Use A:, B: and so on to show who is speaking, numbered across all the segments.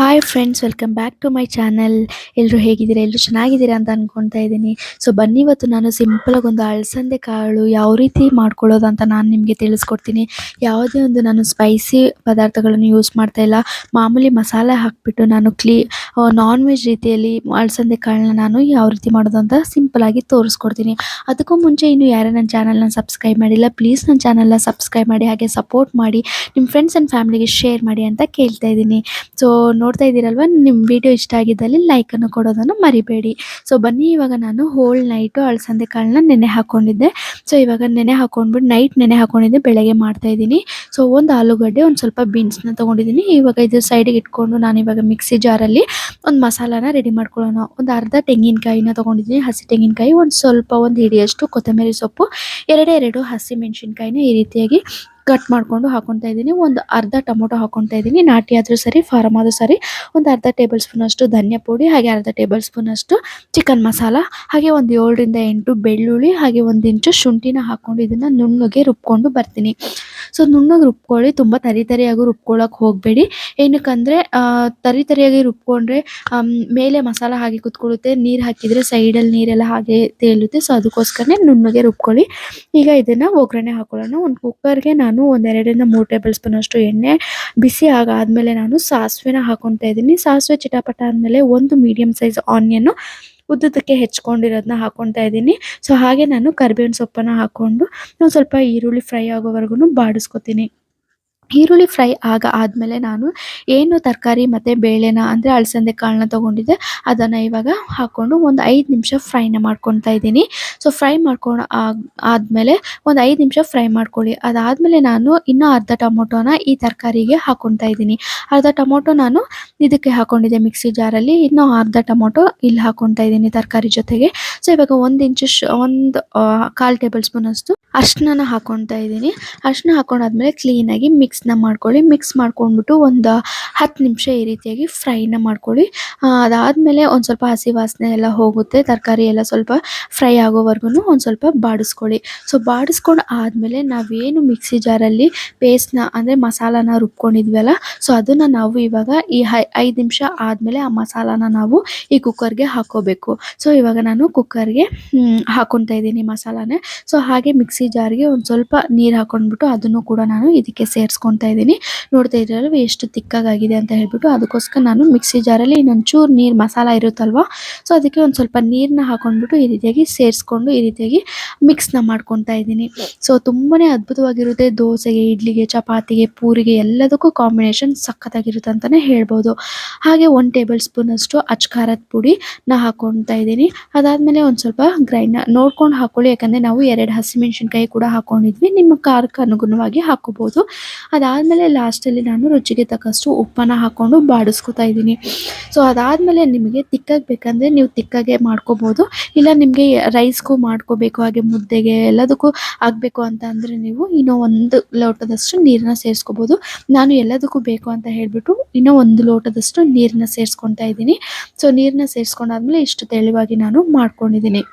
A: Hi friends welcome back to my channel ಎಲ್ಲರೂ ಹೇಗಿದ್ದೀರಾ? ಎಲ್ಲರೂ ಚೆನ್ನಾಗಿದ್ದೀರಾ ಅಂತ ಅನ್ಕೊತಾ ಇದ್ದೀನಿ. ಸೊ ಬನ್ನಿ ಇವತ್ತು ನಾನು ಸಿಂಪಲ್ ಆಗಿ ಒಂದು ಅಲಸಂದೆ ಕಾಳು ಯಾವ ರೀತಿ ಮಾಡ್ಕೊಳ್ಳೋದು ಅಂತ ನಾನು ನಿಮಗೆ ತಿಳಿಸ್ಕೊಡ್ತೀನಿ. ಯಾವುದೇ ಒಂದು ನಾನು ಸ್ಪೈಸಿ ಪದಾರ್ಥಗಳನ್ನು ಯೂಸ್ ಮಾಡ್ತಾ ಇಲ್ಲ. ಮಾಮೂಲಿ ಮಸಾಲೆ ಹಾಕಿಬಿಟ್ಟು ನಾನು ಕ್ಲೀ ನಾನ್ ವೆಜ್ ರೀತಿಯಲ್ಲಿ ಅಳಸಂದೆ ಕಾಳನ್ನ ನಾನು ಯಾವ ರೀತಿ ಮಾಡೋದು ಅಂತ ಆಗಿ ತೋರಿಸ್ಕೊಡ್ತೀನಿ. ಅದಕ್ಕೂ ಮುಂಚೆ ಇನ್ನು ಯಾರೇ ನನ್ನ ಚಾನಲ್ನ ಸಬ್ಸ್ಕ್ರೈಬ್ ಮಾಡಿಲ್ಲ ಪ್ಲೀಸ್ ನನ್ನ ಚಾನಲ್ನ ಸಬ್ಸ್ಕ್ರೈಬ್ ಮಾಡಿ, ಹಾಗೆ ಸಪೋರ್ಟ್ ಮಾಡಿ ನಿಮ್ಮ ಫ್ರೆಂಡ್ಸ್ ಆ್ಯಂಡ್ ಫ್ಯಾಮಿಲಿಗೆ ಶೇರ್ ಮಾಡಿ ಅಂತ ಕೇಳ್ತಾ ಇದ್ದೀನಿ. ಸೊ ನೋಡ್ತಾ ಇದ್ದೀರಲ್ವ ನಿಮ್ಮ ವಿಡಿಯೋ ಇಷ್ಟ ಆಗಿದ್ದಲ್ಲಿ ಲೈಕನ್ನು ಕೊಡೋದನ್ನು ಮರಿಬೇಡಿ. ಸೊ ಬನ್ನಿ, ಇವಾಗ ನಾನು ಹೋಲ್ ನೈಟು ಅಳಸಂದೆ ಕಾಳನ್ನ ನೆನೆ ಹಾಕ್ಕೊಂಡಿದ್ದೆ ಸೊ ಇವಾಗ ನೆನೆ ಹಾಕ್ಕೊಂಡ್ಬಿಟ್ಟು ನೈಟ್ ನೆನೆ ಹಾಕ್ಕೊಂಡಿದ್ದೆ ಬೆಳಗ್ಗೆ ಮಾಡ್ತಾ ಇದ್ದೀನಿ. ಸೊ ಒಂದು ಆಲೂಗಡ್ಡೆ, ಒಂದು ಸ್ವಲ್ಪ ಬೀನ್ಸ್ನ ತೊಗೊಂಡಿದ್ದೀನಿ. ಇವಾಗ ಇದು ಸೈಡಿಗೆ ಇಟ್ಕೊಂಡು ನಾನು ಇವಾಗ ಮಿಕ್ಸಿ ಜಾರಲ್ಲಿ ಒಂದು ಮಸಾಲಾನ ರೆಡಿ ಮಾಡ್ಕೊಳ್ಳೋಣ. ಒಂದು ಅರ್ಧ ತೆಂಗಿನಕಾಯಿನ ತೊಗೊಂಡಿದ್ದೀನಿ. ಹಸಿ ತೆಂಗಿನಕಾಯಿ, ಒಂದು ಸ್ವಲ್ಪ ಒಂದು ಹಿಡಿಯಷ್ಟು ಕೊತ್ತಂಬರಿ ಸೊಪ್ಪು, ಎರಡೇ ಎರಡು ಹಸಿ ಮೆಣಸಿನ್ಕಾಯಿನ ಈ ರೀತಿಯಾಗಿ ಕಟ್ ಮಾಡ್ಕೊಂಡು ಹಾಕೊತಾ ಇದ್ದೀನಿ. ಒಂದು ಅರ್ಧ ಟೊಮೊಟೊ ಹಾಕೊತಾ ಇದ್ದೀನಿ. ನಾಟಿ ಆದರೂ ಸರಿ ಫಾರಮ್ ಆದರೂ ಸರಿ. ಒಂದು ಅರ್ಧ ಟೇಬಲ್ ಸ್ಪೂನ್ ಅಷ್ಟು ಧನಿಯಾ ಪುಡಿ, ಹಾಗೆ ಅರ್ಧ ಟೇಬಲ್ ಸ್ಪೂನ್ ಅಷ್ಟು ಚಿಕನ್ ಮಸಾಲ, ಹಾಗೆ ಒಂದು ಏಳರಿಂದ ಎಂಟು ಬೆಳ್ಳುಳ್ಳಿ, ಹಾಗೆ ಒಂದು ಇಂಚು ಶುಂಠಿನ ಹಾಕೊಂಡು ಇದನ್ನ ನುಣ್ಣಗೆ ರುಬ್ಕೊಂಡು ಬರ್ತೀನಿ. ಸೊ ನುಣ್ಣಗೆ ರುಬ್ಕೊಳ್ಳಿ, ತುಂಬ ತರಿ ತರಿಯಾಗಿ ರುಬ್ಕೊಳ್ಳೋಕೆ ಹೋಗಬೇಡಿ. ಏನಕ್ಕಂದರೆ ತರಿ ತರಿಯಾಗಿ ರುಬ್ಕೊಂಡ್ರೆ ಮೇಲೆ ಮಸಾಲ ಹಾಗೆ ಕುತ್ಕೊಳ್ಳುತ್ತೆ, ನೀರು ಹಾಕಿದರೆ ಸೈಡಲ್ಲಿ ನೀರೆಲ್ಲ ಹಾಗೆ ತೇಲುತ್ತೆ, ಸೊ ಅದಕ್ಕೋಸ್ಕರನೇ ನುಣ್ಣಗೆ ರುಬ್ಕೊಳ್ಳಿ. ಈಗ ಇದನ್ನ ಒಗ್ಗರಣೆ ಹಾಕೊಳ್ಳೋಣ. ಒಂದು ಕುಕ್ಕರ್ಗೆ ನಾನು ಒಂದೆರಡರಿಂದ ಮೂರು ಟೇಬಲ್ ಸ್ಪೂನ್ ಅಷ್ಟು ಎಣ್ಣೆ ಬಿಸಿ ಆಗಾದಮೇಲೆ ನಾನು ಸಾಸಿವೆನ ಹಾಕೊತಾ ಇದ್ದೀನಿ ಸಾಸಿವೆ ಚಿಟಪಟ ಆದಮೇಲೆ ಒಂದು ಮೀಡಿಯಮ್ ಸೈಜ್ ಆನಿಯನ್ ಉದ್ದುದಕ್ಕೆ ಹೆಚ್ಕೊಂಡಿರೋದನ್ನ ಹಾಕೊತಾ ಇದ್ದೀನಿ. ಸೊ ಹಾಗೆ ನಾನು ಕರ್ಬೇವಿನ ಸೊಪ್ಪನ್ನು ಹಾಕೊಂಡು ಒಂದು ಸ್ವಲ್ಪ ಈರುಳ್ಳಿ ಫ್ರೈ ಆಗೋವರೆಗೂ ಬಾಡಿಸ್ಕೊತೀನಿ. ಈರುಳ್ಳಿ ಫ್ರೈ ಆಗ ಆದಮೇಲೆ ನಾನು ಏನು ತರಕಾರಿ ಮತ್ತು ಬೇಳೆನ ಅಂದರೆ ಅಲಸಂದೆ ಕಾಳನ್ನ ತೊಗೊಂಡಿದ್ದೆ, ಅದನ್ನು ಇವಾಗ ಹಾಕ್ಕೊಂಡು ಒಂದು ಐದು ನಿಮಿಷ ಫ್ರೈನ ಮಾಡ್ಕೊತಾ ಇದ್ದೀನಿ. ಸೊ ಫ್ರೈ ಮಾಡ್ಕೊಂಡು ಆದಮೇಲೆ ಒಂದು ಐದು ನಿಮಿಷ ಫ್ರೈ ಮಾಡ್ಕೊಳ್ಳಿ. ಅದಾದಮೇಲೆ ನಾನು ಇನ್ನೂ ಅರ್ಧ ಟೊಮೊಟೊನ ಈ ತರಕಾರಿಗೆ ಹಾಕ್ಕೊತಾ ಇದ್ದೀನಿ. ಅರ್ಧ ಟೊಮೊಟೊ ನಾನು ಇದಕ್ಕೆ ಹಾಕ್ಕೊಂಡಿದ್ದೆ ಮಿಕ್ಸಿ ಜಾರಲ್ಲಿ. ಇನ್ನೂ ಅರ್ಧ ಟೊಮೊಟೊ ಇಲ್ಲಿ ಹಾಕ್ಕೊತಾ ಇದ್ದೀನಿ ತರಕಾರಿ ಜೊತೆಗೆ. ಸೊ ಇವಾಗ ಒಂದು ಇಂಚು ಶ್ ಒಂದು ಕಾಲು ಟೇಬಲ್ ಸ್ಪೂನ್ ಅಷ್ಟು ಅರ್ಶಿನ ಹಾಕ್ಕೊತಾ ಇದ್ದೀನಿ. ಅರ್ಶಿನ ಹಾಕೊಂಡಾದ್ಮೇಲೆ ಕ್ಲೀನಾಗಿ ಮಿಕ್ಸ್ನ ಮಾಡ್ಕೊಳ್ಳಿ ಮಿಕ್ಸ್ ಮಾಡ್ಕೊಂಡ್ಬಿಟ್ಟು ಒಂದು ಹತ್ತು ನಿಮಿಷ ಈ ರೀತಿಯಾಗಿ ಫ್ರೈನ ಮಾಡ್ಕೊಳ್ಳಿ. ಅದಾದಮೇಲೆ ಒಂದು ಸ್ವಲ್ಪ ಹಸಿ ವಾಸನೆ ಎಲ್ಲ ಹೋಗುತ್ತೆ, ತರಕಾರಿ ಎಲ್ಲ ಸ್ವಲ್ಪ ಫ್ರೈ ಆಗೋವರೆಗೂ ಒಂದು ಸ್ವಲ್ಪ ಬಾಡಿಸ್ಕೊಳ್ಳಿ. ಸೊ ಬಾಡಿಸ್ಕೊಂಡು ಆದಮೇಲೆ ನಾವೇನು ಮಿಕ್ಸಿ ಜಾರಲ್ಲಿ ಪೇಸ್ಟ್ನ ಅಂದರೆ ಮಸಾಲಾನ ರುಬ್ಕೊಂಡಿದ್ವಲ್ಲ ಸೊ ಅದನ್ನು ನಾವು ಇವಾಗ ಈ ಐದು ನಿಮಿಷ ಆದಮೇಲೆ ಆ ಮಸಾಲಾನ ನಾವು ಈ ಕುಕ್ಕರ್ಗೆ ಹಾಕೋಬೇಕು ಸೊ ಇವಾಗ ನಾನು ಕುಕ್ಕರ್ಗೆ ಹಾಕೊತಾ ಇದ್ದೀನಿ ಮಸಾಲಾನ. ಸೊ ಹಾಗೆ ಮಿಕ್ಸಿ ಜಾರ್ಗೆ ಒಂದು ಸ್ವಲ್ಪ ನೀರು ಹಾಕೊಂಡ್ಬಿಟ್ಟು ಅದನ್ನು ಕೂಡ ನಾನು ಇದಕ್ಕೆ ಸೇರಿಸ್ಕೊತಾ ಇದ್ದೀನಿ. ನೋಡ್ತಾ ಇದ್ರಲ್ವ ಎಷ್ಟು ತಿಕ್ಕಾಗಿದೆ ಅಂತ ಹೇಳ್ಬಿಟ್ಟು ಅದಕ್ಕೋಸ್ಕರ ನಾನು ಮಿಕ್ಸಿ ಜಾರಲ್ಲಿ ಇನ್ನೊಂಚೂರು ನೀರು ಮಸಾಲ ಇರುತ್ತಲ್ವ? ಸೊ ಅದಕ್ಕೆ ಒಂದು ಸ್ವಲ್ಪ ನೀರನ್ನ ಹಾಕೊಂಡ್ಬಿಟ್ಟು ಈ ರೀತಿಯಾಗಿ ಸೇರಿಸ್ಕೊಂಡು ಈ ರೀತಿಯಾಗಿ ಮಿಕ್ಸ್ನ ಮಾಡ್ಕೊತಾ ಇದ್ದೀನಿ. ಸೊ ತುಂಬಾನೇ ಅದ್ಭುತವಾಗಿರುತ್ತೆ ದೋಸೆಗೆ, ಇಡ್ಲಿಗೆ, ಚಪಾತಿಗೆ, ಪೂರಿಗೆ ಎಲ್ಲದಕ್ಕೂ ಕಾಂಬಿನೇಷನ್ ಸಖತ್ತಾಗಿರುತ್ತೆ ಅಂತಲೇ ಹೇಳ್ಬೋದು. ಹಾಗೆ ಒನ್ ಟೇಬಲ್ ಸ್ಪೂನ್ ಅಷ್ಟು ಅಚ್ ಪುಡಿ ನಾ ಹಾಕೊತಾ ಇದ್ದೀನಿ. ಅದಾದಮೇಲೆ ಒಂದು ಸ್ವಲ್ಪ ಗ್ರೈಂಡ್ ನೋಡ್ಕೊಂಡು ಹಾಕೊಳ್ಳಿ. ಯಾಕಂದರೆ ನಾವು ಎರಡು ಹಸಿಮೆಣಸಿನ್ಕಾಯಿ ಕೂಡ ಹಾಕೊಂಡಿದ್ವಿ. ನಿಮ್ಮ ಖಾರಕ್ಕೆ ಅನುಗುಣವಾಗಿ ಹಾಕೋಬಹುದು ಅದಾದಮೇಲೆ ಲಾಸ್ಟಲ್ಲಿ ನಾನು ರುಚಿಗೆ ತಕ್ಕಷ್ಟು ಉಪ್ಪನ್ನ ಹಾಕೊಂಡು ಬಾಡಿಸ್ಕೊತಾ ಇದ್ದೀನಿ. ಸೊ ಅದಾದಮೇಲೆ ನಿಮಗೆ ತಿಕ್ಕಾಗಿ ಬೇಕಂದರೆ ನೀವು ತಿಕ್ಕಾಗೆ ಮಾಡ್ಕೋಬೋದು. ಇಲ್ಲ ನಿಮಗೆ ರೈಸ್ಗೂ ಮಾಡ್ಕೋಬೇಕು, ಹಾಗೆ ಮುದ್ದೆಗೆ ಎಲ್ಲದಕ್ಕೂ ಆಗಬೇಕು ಅಂತ ಅಂದರೆ ನೀವು ಇನ್ನೂ ಒಂದು ಲೋಟದಷ್ಟು ನೀರನ್ನ ಸೇರಿಸ್ಕೋಬೋದು. ನಾನು ಎಲ್ಲದಕ್ಕೂ ಬೇಕು ಅಂತ ಹೇಳಿಬಿಟ್ಟು ಇನ್ನೂ ಒಂದು ಲೋಟದಷ್ಟು ನೀರನ್ನ ಸೇರಿಸ್ಕೊತಾ ಇದ್ದೀನಿ. ಸೊ ನೀರನ್ನ ಸೇರಿಸ್ಕೊಂಡಾದ್ಮೇಲೆ ಇಷ್ಟು ತೆಳುವಾಗಿ ನಾನು ಮಾಡ್ಕೊಂಡಿದ್ದೀನಿ.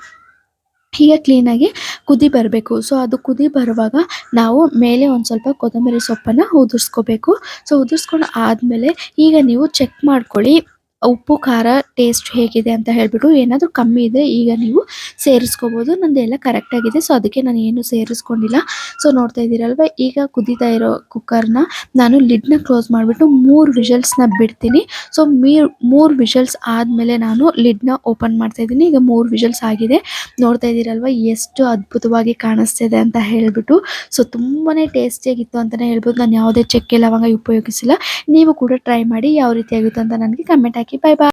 A: ಹೀಗೆ ಕ್ಲೀನಾಗಿ ಕುದಿ ಬರಬೇಕು. ಸೊ ಅದು ಕುದಿ ಬರುವಾಗ ನಾವು ಮೇಲೆ ಒಂದು ಸ್ವಲ್ಪ ಕೊತ್ತಂಬರಿ ಸೊಪ್ಪನ್ನು ಉದುರಿಸ್ಕೋಬೇಕು. ಸೊ ಉದುರಿಸ್ಕೊಂಡು ಆದಮೇಲೆ ಈಗ ನೀವು ಚೆಕ್ ಮಾಡ್ಕೊಳ್ಳಿ. ಉಪ್ಪು, ಖಾರ ಟೇಸ್ಟ್ ಹೇಗಿದೆ ಅಂತ ಹೇಳಿಬಿಟ್ಟು ಏನಾದರೂ ಕಮ್ಮಿ ಇದ್ದರೆ ಈಗ ನೀವು ಸೇರಿಸ್ಕೋಬೋದು. ನಂದೆಲ್ಲ ಕರೆಕ್ಟಾಗಿದೆ ಸೊ ಅದಕ್ಕೆ ನಾನು ಏನು ಸೇರಿಸ್ಕೊಂಡಿಲ್ಲ. ಸೊ ನೋಡ್ತಾ ಇದ್ದೀರಲ್ವ, ಈಗ ಕುದೀತಾ ಇರೋ ಕುಕ್ಕರ್ನ ನಾನು ಲಿಡ್ನ ಕ್ಲೋಸ್ ಮಾಡಿಬಿಟ್ಟು ಮೂರು ವಿಷಲ್ಸ್ನ ಬಿಡ್ತೀನಿ. ಸೊ ಮೀರ್ ವಿಷಲ್ಸ್ ಆದಮೇಲೆ ನಾನು ಲಿಡ್ನ ಓಪನ್ ಮಾಡ್ತಾ ಇದ್ದೀನಿ. ಈಗ ಮೂರು ವಿಷಲ್ಸ್ ಆಗಿದೆ. ನೋಡ್ತಾ ಇದ್ದೀರಲ್ವ, ಎಷ್ಟು ಅದ್ಭುತವಾಗಿ ಕಾಣಿಸ್ತಿದೆ ಅಂತ ಹೇಳಿಬಿಟ್ಟು. ಸೊ ತುಂಬಾ ಟೇಸ್ಟಿಯಾಗಿತ್ತು ಅಂತಲೇ ಹೇಳ್ಬೋದು. ನಾನು ಯಾವುದೇ ಚೆಕ್ಕೆ ಲವಂಗ ಉಪಯೋಗಿಸಿಲ್ಲ. ನೀವು ಕೂಡ ಟ್ರೈ ಮಾಡಿ, ಯಾವ ರೀತಿಯಾಗಿತ್ತು ಅಂತ ನನಗೆ ಕಮೆಂಟ್ ಹಾಕಿ 拜拜。